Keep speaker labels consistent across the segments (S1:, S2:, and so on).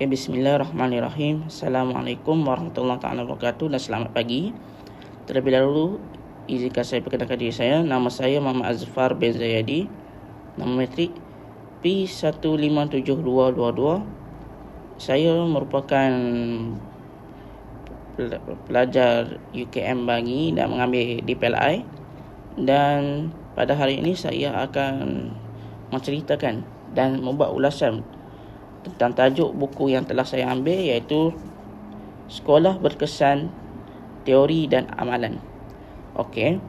S1: Okay, bismillahirrahmanirrahim. Assalamualaikum warahmatullahi taala wabarakatuh dan selamat pagi. Terlebih dahulu izinkan saya perkenalkan diri saya. Nama saya Muhammad Azfar bin Zayadi. Nama metrik P157222. Saya merupakan pelajar UKM Bangi dan mengambil DPLI dan pada hari ini saya akan menceritakan dan membuat ulasan tentang tajuk buku yang telah saya ambil iaitu Sekolah Berkesan Teori dan Amalan. Okey.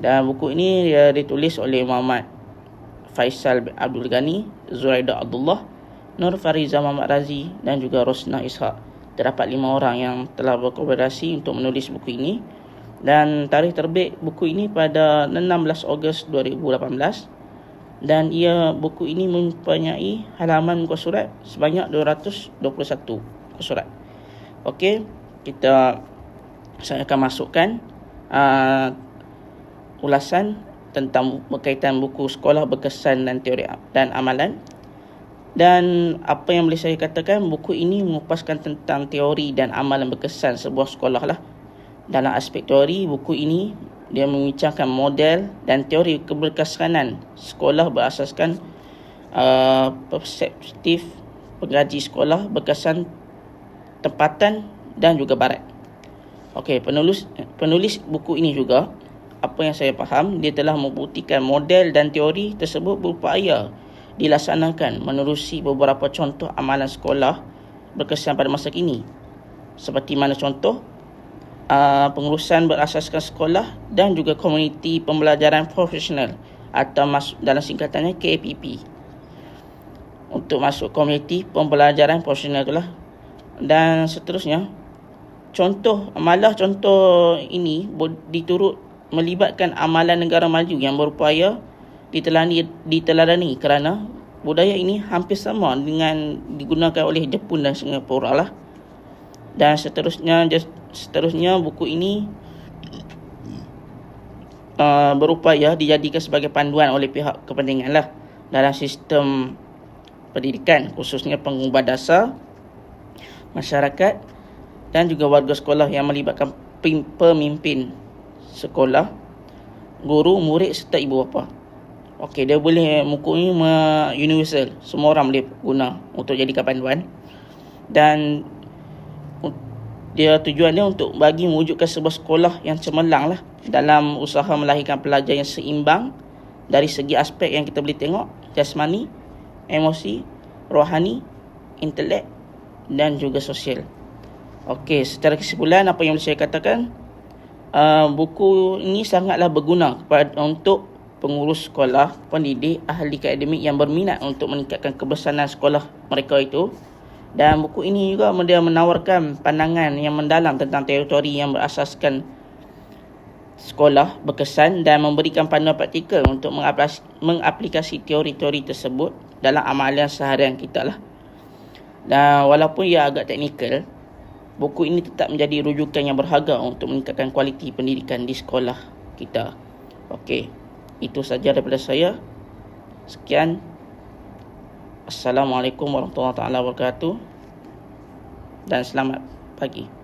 S1: Dan buku ini dia ditulis oleh Muhammad Faisal Abdul Ghani, Zuraida Abdullah, Nur Fariza Muhammad Razi dan juga Rosna Ishak. Terdapat lima orang yang telah berkooperasi untuk menulis buku ini dan tarikh terbit buku ini pada 16 Ogos 2018 dan ia buku ini mempunyai halaman muka surat sebanyak 221 muka surat. Okey, kita saya akan masukkan uh, ulasan tentang berkaitan buku sekolah berkesan dan teori dan amalan. Dan apa yang boleh saya katakan buku ini mengupaskan tentang teori dan amalan berkesan sebuah sekolah lah. Dalam aspek teori buku ini dia membincangkan model dan teori keberkesanan sekolah berasaskan uh, perspektif pengaji sekolah berkesan tempatan dan juga barat. Okey, penulis penulis buku ini juga apa yang saya faham dia telah membuktikan model dan teori tersebut berupaya dilaksanakan menerusi beberapa contoh amalan sekolah berkesan pada masa kini. Seperti mana contoh uh, pengurusan berasaskan sekolah dan juga komuniti pembelajaran profesional atau masuk dalam singkatannya KPP. Untuk masuk komuniti pembelajaran profesional itulah dan seterusnya contoh malah contoh ini diturut melibatkan amalan negara maju yang berupaya diteladani diteladani kerana budaya ini hampir sama dengan digunakan oleh Jepun dan Singapura lah dan seterusnya seterusnya buku ini uh, berupaya dijadikan sebagai panduan oleh pihak kepentingan lah dalam sistem pendidikan khususnya pengubah dasar masyarakat dan juga warga sekolah yang melibatkan pemimpin sekolah guru murid serta ibu bapa Okey, dia boleh buku ini universal. Semua orang boleh guna untuk jadikan panduan. Dan dia tujuan dia untuk bagi mewujudkan sebuah sekolah yang cemerlang lah dalam usaha melahirkan pelajar yang seimbang dari segi aspek yang kita boleh tengok jasmani, emosi, rohani, intelek dan juga sosial. Okey, secara kesimpulan apa yang boleh saya katakan uh, buku ini sangatlah berguna kepada untuk pengurus sekolah, pendidik, ahli akademik yang berminat untuk meningkatkan kebersamaan sekolah mereka itu dan buku ini juga dia menawarkan pandangan yang mendalam tentang teritori yang berasaskan sekolah berkesan dan memberikan panduan praktikal untuk mengaplikasi teori-teori tersebut dalam amalan seharian kita lah. Dan walaupun ia agak teknikal, buku ini tetap menjadi rujukan yang berharga untuk meningkatkan kualiti pendidikan di sekolah kita. Okey, itu saja daripada saya. Sekian. Assalamualaikum warahmatullahi wabarakatuh dan selamat pagi.